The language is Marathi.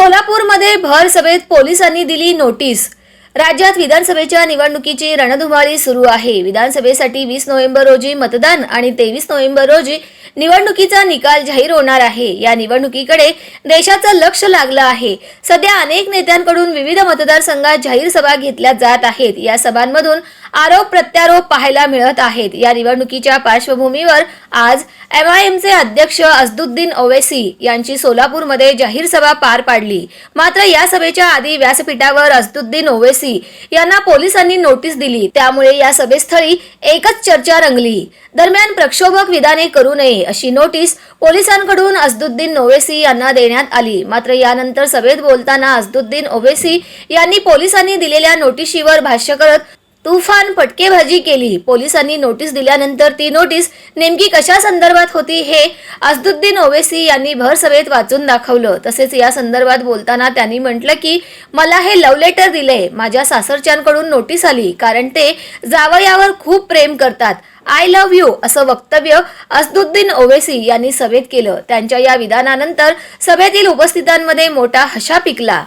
सोलापूरमध्ये भर सभेत पोलिसांनी दिली नोटीस. राज्यात विधानसभेच्या निवडणुकीची रणधुमाळी सुरू आहे. विधानसभेसाठी वीस नोव्हेंबर रोजी मतदान आणि तेवीस नोव्हेंबर रोजी निवडणुकीचा निकाल जाहीर होणार आहे. या निवडणुकीकडे देशाचं लक्ष लागलं आहे. सध्या अनेक नेत्यांकडून विविध मतदारसंघात जाहीर सभा घेतल्या जात आहेत. या सभांमधून आरोप प्रत्यारोप पाहायला मिळत आहेत. या निवडणुकीच्या पार्श्वभूमीवर आज एमआयएमचे अध्यक्ष असदुद्दीन ओवेसी यांची सोलापूरमध्ये जाहीर सभा पार पाडली. मात्र या सभेच्या आधी व्यासपीठावर असदुद्दीन ओवेसी यांना पोलिसांनी नोटीस दिली. त्यामुळे या सभेस्थळी एकच चर्चा रंगली. दरम्यान प्रक्षोभक विधाने करू नये अशी नोटीस पोलिसांकडून असदुद्दीन ओवेसी यांना देण्यात आली. मात्र यानंतर सभेत बोलताना असदुद्दीन ओवेसी यांनी पोलिसांनी दिलेल्या नोटिशीवर भाष्य करत तुफान फटकेबाजी केली. पोलिसांनी नोटीस दिल्यानंतर ती नोटीस नेमकी कशा संदर्भात होती हे असदुद्दीन ओवेसी यांनी भरसभेत वाचून दाखवलं. तसेच या संदर्भात बोलताना त्यांनी म्हटलं की मला हे लव्ह लेटर दिले. माझ्या सासरच्यांकडून नोटीस आली कारण ते जावयावर खूप प्रेम करतात. आय लव्ह यू असं वक्तव्य असदुद्दीन ओवेसी यांनी सभेत केलं. त्यांच्या या विधानानंतर सभेतील उपस्थितांमध्ये मोठा हशा पिकला.